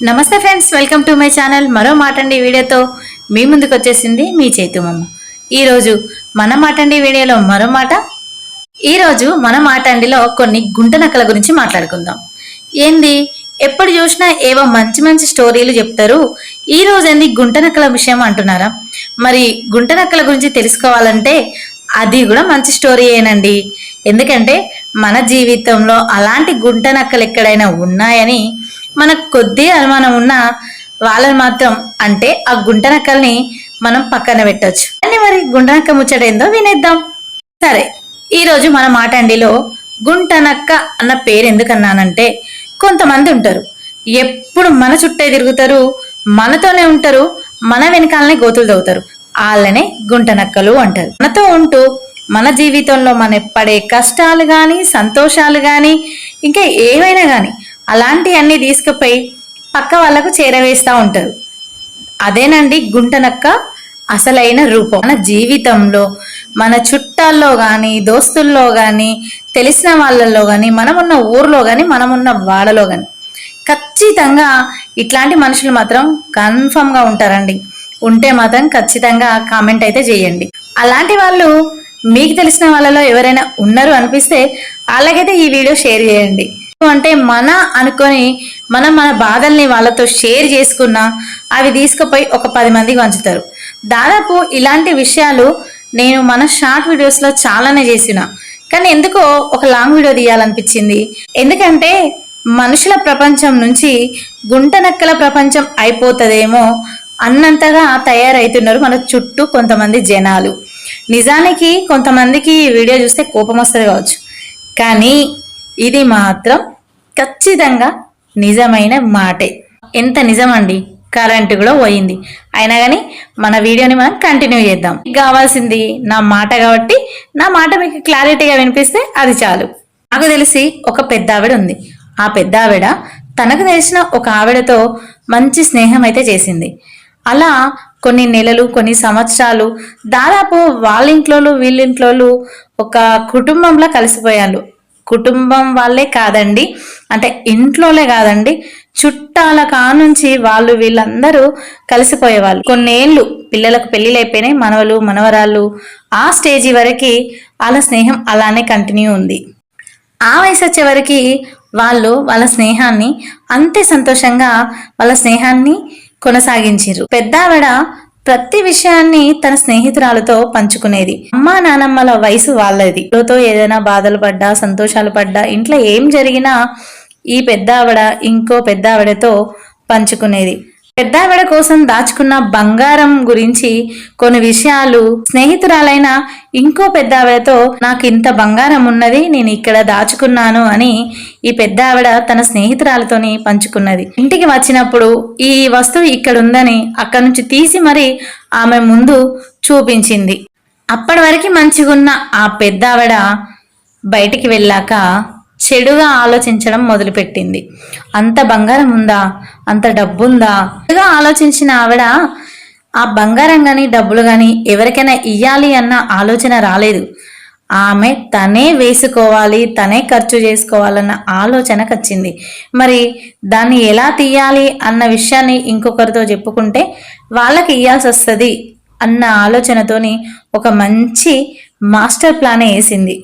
నమస్తే friends welcome to my channel. మరో మాటండి వీడియోతో మీ ముందుకు వచ్చేసింది మీ చేతుమమ్మ ఈరోజు మన మాటండి వీడియోలో మరో మాట. ఈరోజు మన మాటండిలో కొన్ని గుంట నక్కల గురించి మాట్లాడుకుందాం. ఏంది? ఎప్పుడు చూసినా ఏవో మంచి మంచి స్టోరీలు చెప్తారు. ఈ రోజు ఏంది గుంట నక్కల విషయం అంటున్నారా? మరి గుంట నక్కల గురించి తెలుసుకోవాలంటే అది కూడా మంచి స్టోరీ ఏనండి. ఎందుకంటే మన జీవితంలో అలాంటి గుంట నక్కలు ఎక్కడైనా ఉన్నాయని మనకు కొద్ది అనుమానం ఉన్నా వాళ్ళని మాత్రం అంటే ఆ గుంటనక్కల్ని మనం పక్కన పెట్టొచ్చు. అని మరి గుంటనక్క ముచ్చట ఏందో వినేద్దాం. సరే ఈరోజు మన మాటండిలో గుంటనక్క అన్న పేరు ఎందుకన్నానంటే కొంతమంది ఉంటారు. ఎప్పుడు మన చుట్టే తిరుగుతారు మనతోనే ఉంటారు మన వెనకాలనే గోతులు తవ్వుతారు. వాళ్ళనే గుంటనక్కలు అంటారు. మనతో ఉంటూ మన జీవితంలో మన పడే కష్టాలు కానీ సంతోషాలు కానీ ఇంకా ఏవైనా కానీ అలాంటివన్నీ తీసుకుపోయి పక్క వాళ్ళకు చేరవేస్తూ ఉంటారు. అదేనండి గుంటనక్క అసలైన రూపం. మన జీవితంలో మన చుట్టాల్లో కానీ దోస్తుల్లో కానీ తెలిసిన వాళ్ళల్లో కానీ మనమున్న ఊర్లో కానీ మనమున్న వాడలో కానీ ఖచ్చితంగా ఇట్లాంటి మనుషులు మాత్రం కన్ఫర్మ్గా ఉంటారండి. ఉంటే మాత్రం ఖచ్చితంగా కామెంట్ అయితే చేయండి. అలాంటి వాళ్ళు మీకు తెలిసిన వాళ్ళలో ఎవరైనా ఉన్నారు అనిపిస్తే అలాగైతే ఈ వీడియో షేర్ చేయండి. అంటే మన అనుకొని మనం మన బాధల్ని వాళ్ళతో షేర్ చేసుకున్నా అవి తీసుకుపోయి ఒక పది మందికి వంచుతారు. దాదాపు ఇలాంటి విషయాలు నేను మన షార్ట్ వీడియోస్లో చాలానే చేసిన. కానీ ఎందుకో ఒక లాంగ్ వీడియో తీయాలనిపించింది. ఎందుకంటే మనుషుల ప్రపంచం నుంచి గుంట నక్కల ప్రపంచం అయిపోతుందేమో అన్నంతగా తయారవుతున్నారు మన చుట్టూ కొంతమంది జనాలు. నిజానికి కొంతమందికి ఈ వీడియో చూస్తే కోపం వస్తుంది కావచ్చు. కానీ ఇది మాత్రం ఖచ్చితంగా నిజమైన మాటే. ఎంత నిజమండి? కరెంటు కూడా పోయింది. అయినా కానీ మన వీడియోని మనం కంటిన్యూ చేద్దాం. మీకు కావాల్సింది నా మాట కాబట్టి నా మాట మీకు క్లారిటీగా వినిపిస్తే అది చాలు. నాకు తెలిసి ఒక పెద్ద ఆవిడ ఉంది. ఆ పెద్ద ఆవిడ తనకు తెలిసిన ఒక ఆవిడతో మంచి స్నేహం అయితే చేసింది. అలా కొన్ని నెలలు కొన్ని సంవత్సరాలు దాదాపు వాళ్ళ ఇంట్లోలు వీళ్ళింట్లోలు ఒక కుటుంబంలో కలిసిపోయారు కుటుంబం వాళ్ళే కాదండి. అంటే ఇంట్లోనే కాదండి. చుట్టాల కానుంచి వాళ్ళు వీళ్ళందరూ కలిసిపోయేవాళ్ళు. కొన్నేళ్ళు పిల్లలకు పెళ్ళిళ్ళు అయిపోయినాయి మనవలు మనవరాళ్ళు. ఆ స్టేజీ వరకు వాళ్ళ స్నేహం అలానే కంటిన్యూ ఉంది. ఆ వయసు వచ్చేవరకు వాళ్ళు వాళ్ళ స్నేహాన్ని అంతే సంతోషంగా వాళ్ళ స్నేహాన్ని కొనసాగించారు పెద్ద ఆవిడ ప్రతి విషయాన్ని తన స్నేహితురాలతో పంచుకునేది. అమ్మా నానమ్మల వయసు వాళ్ళది. తో ఏదైనా బాధలు పడ్డా సంతోషాలు పడ్డా ఇంట్లో ఏం జరిగినా ఈ పెద్ద ఆవిడ ఇంకో పెద్ద ఆవిడతో పంచుకునేది. పెద్ద ఆవిడ కోసం దాచుకున్న బంగారం గురించి కొన్ని విషయాలు. స్నేహితురాలైన ఇంకో పెద్ద ఆవిడతో నాకు ఇంత బంగారం ఉన్నది నేను ఇక్కడ దాచుకున్నాను అని ఈ పెద్ద ఆవిడ తన స్నేహితురాలతోని పంచుకున్నది. ఇంటికి వచ్చినప్పుడు ఈ వస్తువు ఇక్కడ ఉందని అక్కడి నుంచి తీసి మరి ఆమె ముందు చూపించింది. అప్పటి వరకు మంచిగున్న ఆ పెద్ద ఆవిడ బయటికి వెళ్ళాక చెడుగా ఆలోచించడం మొదలుపెట్టింది. అంత బంగారం ఉందా అంత డబ్బుందా? చెడుగా ఆలోచించిన ఆవిడ ఆ బంగారం కానీ డబ్బులు కానీ ఎవరికైనా ఇయ్యాలి అన్న ఆలోచన రాలేదు. ఆమె తనే వేసుకోవాలి తనే ఖర్చు చేసుకోవాలన్న ఆలోచనకు వచ్చింది మరి దాన్ని ఎలా తీయాలి అన్న విషయాన్ని ఇంకొకరితో చెప్పుకుంటే వాళ్ళకి ఇయ్యాల్సి వస్తుంది అన్న ఆలోచనతోని ఒక మంచి మాస్టర్ ప్లాన్ వేసింది.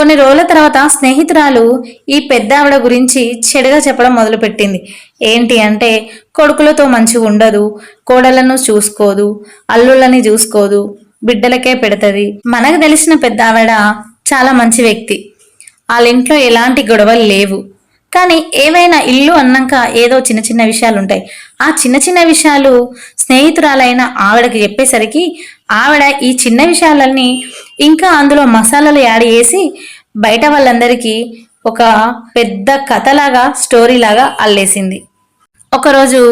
కొన్ని రోజుల తర్వాత స్నేహితురాలు ఈ పెద్ద ఆవిడ గురించి చెడుగా చెప్పడం మొదలుపెట్టింది. ఏంటి అంటే కొడుకులతో మంచిగా ఉండదు కోడలను చూసుకోదు అల్లుళ్ళని చూసుకోదు బిడ్డలకే పెడతది. మనకు తెలిసిన పెద్ద ఆవిడ చాలా మంచి వ్యక్తి. వాళ్ళ ఇంట్లో ఎలాంటి గొడవలు లేవు. కానీ ఏవైనా ఇల్లు అన్నాక ఏదో చిన్న చిన్న విషయాలు ఉంటాయి ఆ చిన్న చిన్న విషయాలు స్నేహితురాలైన ఆవిడకి చెప్పేసరికి ఆవిడ ఈ చిన్న విషయాలన్నీ ఇంకా అందులో మసాలాలు యాడ్ చేసి బయట వాళ్ళందరికీ ఒక పెద్ద కథలాగా స్టోరీలాగా అల్లేసింది. ఒకరోజు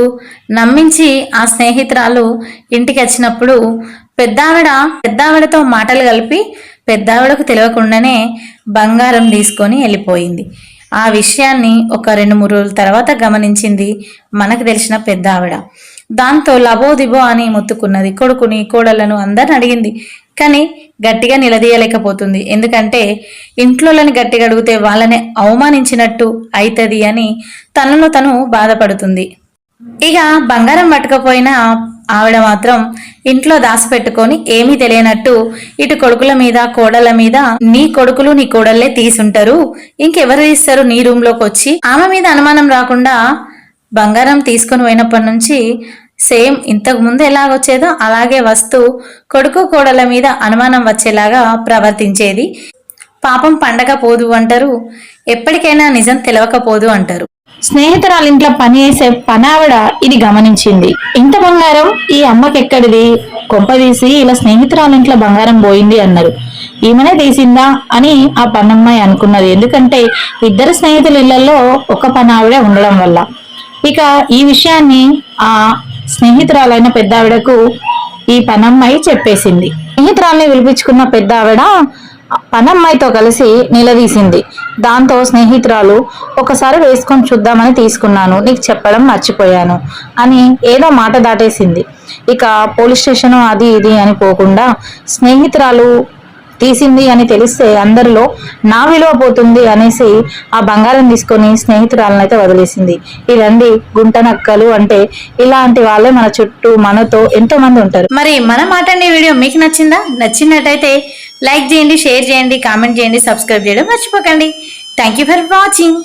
నమ్మించి ఆ స్నేహితురాలు ఇంటికి వచ్చినప్పుడు పెద్దావిడ పెద్దావిడతో మాటలు కలిపి పెద్దావిడకు తెలియకుండానే బంగారం తీసుకొని వెళ్ళిపోయింది. ఆ విషయాన్ని ఒక రెండు మూడు రోజుల తర్వాత గమనించింది మనకు తెలిసిన పెద్ద ఆవిడ. దాంతో లబోదిబో అని మొత్తుకున్నది. కొడుకుని కోడలను అందరిని అడిగింది. కానీ గట్టిగా నిలదీయలేకపోతుంది. ఎందుకంటే ఇంట్లోలని గట్టిగా అడిగితే వాళ్ళని అవమానించినట్టు అవుతుంది అని తనను తను బాధపడుతుంది. ఇక బంగారం పట్టకపోయినా ఆవిడ మాత్రం ఇంట్లో దాచిపెట్టుకొని ఏమీ తెలియనట్టు ఇటు కొడుకుల మీద కోడల మీద నీ కొడుకులు నీ కోడళ్ళే తీసుంటారు. ఇంకెవరు తీస్తారు నీ రూమ్లోకి వచ్చి? ఆమె మీద అనుమానం రాకుండా బంగారం తీసుకొని పోయినప్పటి నుంచి సేమ్ ఇంతకు ముందు ఎలాగొచ్చేదో అలాగే వస్తూ కొడుకు కోడళ్ళ మీద అనుమానం వచ్చేలాగా ప్రవర్తించేది. పాపం పండగ పోదు అంటారు. ఎప్పటికైనా నిజం తెలవకపోదు అంటారు. స్నేహితురాలు ఇంట్లో పని చేసే పనావిడ ఇది గమనించింది. ఇంత బంగారం? ఈ అమ్మకి ఎక్కడిది కొంపదీసి ఇలా స్నేహితురాలు ఇంట్లో బంగారం పోయింది అన్నారు. ఈమెనే తీసిందా? అని ఆ పనమ్మాయి అనుకున్నది. ఎందుకంటే ఇద్దరు స్నేహితుల ఇళ్ళలో ఒక పనావిడ ఉండడం వల్ల. ఇక ఈ విషయాన్ని ఆ స్నేహితురాలైన పెద్ద ఆవిడకు ఈ పనమ్మాయి చెప్పేసింది. స్నేహితురాల్ని పిలిపించుకున్న పెద్ద ఆవిడ పనమ్మాయితో కలిసి నిలదీసింది. దాంతో స్నేహితురాలు ఒకసారి వేసుకొని చూద్దామని తీసుకున్నాను నీకు చెప్పడం మర్చిపోయాను అని ఏదో మాట దాటేసింది. ఇక పోలీస్ స్టేషన్ అది ఇది అని పోకుండా స్నేహితురాలు తీసింది అని తెలిస్తే అందరిలో నా విలువ పోతుంది అనేసి ఆ బంగారం తీసుకొని స్నేహితురాలను అయితే వదిలేసింది ఇదండి గుంట నక్కలు అంటే ఇలాంటి వాళ్ళే మన చుట్టూ మనతో ఎంతో మంది ఉంటారు. మరి మన మాటండి వీడియో మీకు నచ్చిందా? నచ్చినట్టయితే లైక్ చేయండి షేర్ చేయండి కామెంట్ చేయండి సబ్స్క్రైబ్ చేయడం మర్చిపోకండి. Thank you for watching